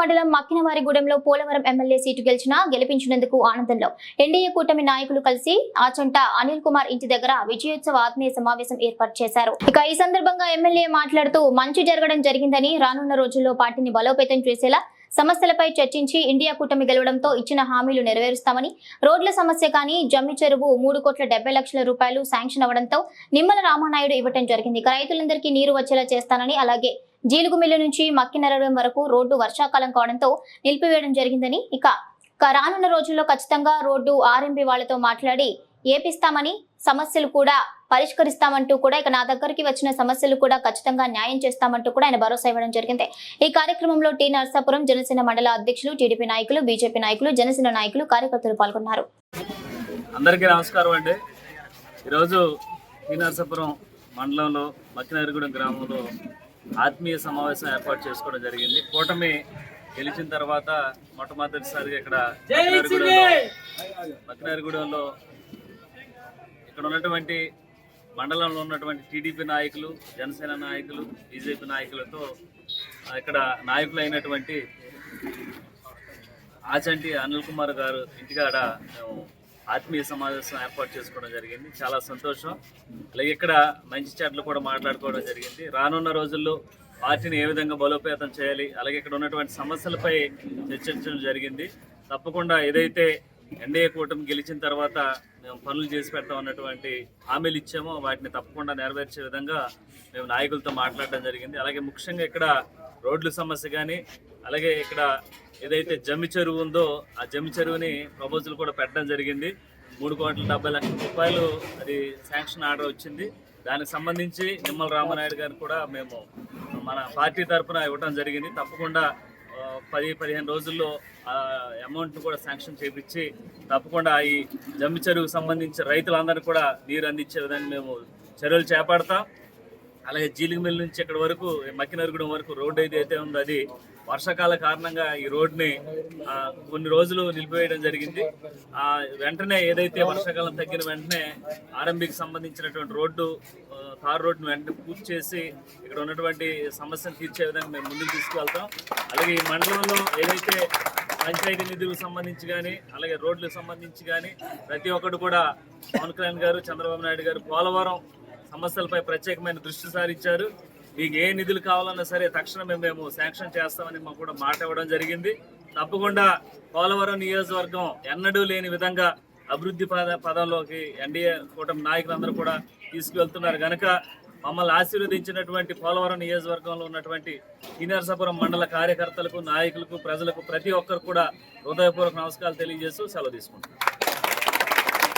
మండలం మక్కినవారిగూడెంలో Polavaram MLA seat గెలిచినా గెలిపించినందుకు ఆనందంలో. ఎన్డీఏ కూటమి నాయకులు కలిసి ఆచంట అనిల్ కుమార్ ఇంటి దగ్గర విజయోత్సవ ఆత్మీయ సమావేశం ఏర్పాటు చేశారు. ఇక ఈ సందర్భంగా ఎమ్మెల్యే మాట్లాడుతూ మంచి జరగడం జరిగిందని రానున్న రోజుల్లో పార్టీని బలోపేతం చేసేలా సమస్యలపై చర్చించి ఇండియా కూటమి గెలవడంతో ఇచ్చిన హామీలు నెరవేరుస్తామని రోడ్ల సమస్య కానీ జమ్మి చెరువు మూడు కోట్ల డెబ్బై లక్షల రూపాయలు శాంక్షన్ అవడంతో నిమ్మల రామానాయుడు ఇవ్వటం జరిగింది. రైతులందరికీ నీరు వచ్చేలా చేస్తానని అలాగే జీలుగుమిల్లు నుంచి మక్కినరడం వరకు రోడ్డు వర్షాకాలం కావడంతో నిలిపివేయడం జరిగిందని ఇక రానున్న రోజుల్లో ఖచ్చితంగా రోడ్డు ఆర్ఎంపీ వాళ్ళతో మాట్లాడి ఏపిస్తామని సమస్యలు కూడా పరిష్కరిస్తామంటూ కూడా ఇక నా దగ్గరికి వచ్చిన సమస్యలు కూడా ఖచ్చితంగా న్యాయం చేస్తామంటూ కూడా ఆయన భరోసా ఇవ్వడం జరిగింది. ఈ కార్యక్రమంలో టి నర్సాపురం జనసేన మండల అధ్యక్షులు టీడీపీ నాయకులు బీజేపీ నాయకులు జనసేన నాయకులు కార్యకర్తలు పాల్గొన్నారు. అందరికీ నమస్కారం అండి. ఈరోజు టి నర్సాపురం మండలంలో మక్కినారిగూడెం గ్రామంలో ఆత్మీయ సమావేశం ఏర్పాటు చేసుకోవడం జరిగింది. కూటమి గెలిచిన తర్వాత మొట్టమొదటిసారిగా ఇక్కడ మక్కినారిగూడెంలో ఇక్కడ ఉన్నటువంటి మండలంలో ఉన్నటువంటి టీడీపీ నాయకులు జనసేన నాయకులు బీజేపీ నాయకులతో ఇక్కడ నాయకులు అయినటువంటి ఆచంటి అనిల్ కుమార్ గారు ఇంటికాడ మేము ఆత్మీయ సమావేశం ఏర్పాటు చేసుకోవడం జరిగింది. చాలా సంతోషం. అలాగే ఇక్కడ మంచి చెట్లు కూడా మాట్లాడుకోవడం జరిగింది. రానున్న రోజుల్లో పార్టీని ఏ విధంగా బలోపేతం చేయాలి అలాగే ఇక్కడ ఉన్నటువంటి సమస్యలపై చర్చించడం జరిగింది. తప్పకుండా ఏదైతే ఎన్డీఏ కూటమి గెలిచిన తర్వాత మేము పనులు చేసి పెడతాం అన్నటువంటి హామీలు ఇచ్చామో వాటిని తప్పకుండా నెరవేర్చే విధంగా మేము నాయకులతో మాట్లాడడం జరిగింది. అలాగే ముఖ్యంగా ఇక్కడ రోడ్ల సమస్య కానీ అలాగే ఇక్కడ ఏదైతే జమ్మి చెరువు ఉందో ఆ జమ్మి చెరువుని ప్రపోజల్ కూడా పెట్టడం జరిగింది. మూడు కోట్ల డెబ్బై లక్షల రూపాయలు అది శాంక్షన్ ఆర్డర్ వచ్చింది. దానికి సంబంధించి నిమ్మల రామనాయుడు గారిని కూడా మేము మన పార్టీ తరఫున ఇవ్వడం జరిగింది. తప్పకుండా పది పదిహేను రోజుల్లో ఆ అమౌంట్ కూడా శాంక్షన్ చేపించి తప్పకుండా ఈ జమ్మి చెరువుకు సంబంధించి రైతులందరికీ కూడా నీరు అందించే విధంగా మేము చర్యలు చేపడతాం. అలాగే జీలిగిమిల్ నుంచి ఇక్కడ వరకు మక్కినరుగుడం వరకు రోడ్డు ఏదైతే ఉందో అది వర్షాకాల కారణంగా ఈ రోడ్ని కొన్ని రోజులు నిలిపివేయడం జరిగింది. ఆ, వెంటనే ఏదైతే వర్షాకాలం తగ్గిన వెంటనే ఆర్ఎంబికి సంబంధించినటువంటి రోడ్డు కార్ తార్ రోడ్డును వెంటనే పూర్తి చేసి ఇక్కడ ఉన్నటువంటి సమస్యను తీర్చే విధంగా మేము ముందుకు తీసుకువెళ్తాం. అలాగే ఈ మండలంలో ఏదైతే పంచాయతీ నిధులకు సంబంధించి కానీ అలాగే రోడ్లకు సంబంధించి కానీ ప్రతి ఒక్కరు కూడా పవన్ కళ్యాణ్ గారు చంద్రబాబు నాయుడు గారు పోలవరం సమస్యలపై ప్రత్యేకమైన దృష్టి సారించారు. మీకు ఏ నిధులు కావాలన్నా సరే తక్షణమే మేము శాంక్షన్ చేస్తామని మాకు కూడా మాట ఇవ్వడం జరిగింది. తప్పకుండా పోలవరం నియోజకవర్గం ఎన్నడూ లేని విధంగా అభివృద్ధి పద పదంలోకి ఎన్డీఏ కూటమి నాయకులందరూ కూడా తీసుకువెళ్తున్నారు. కనుక మమ్మల్ని ఆశీర్వదించినటువంటి పోలవరం నియోజకవర్గంలో ఉన్నటువంటి కినరసపురం మండల కార్యకర్తలకు నాయకులకు ప్రజలకు ప్రతి ఒక్కరు కూడా హృదయపూర్వక నమస్కారాలు తెలియజేస్తూ సెలవు తీసుకుంటున్నాను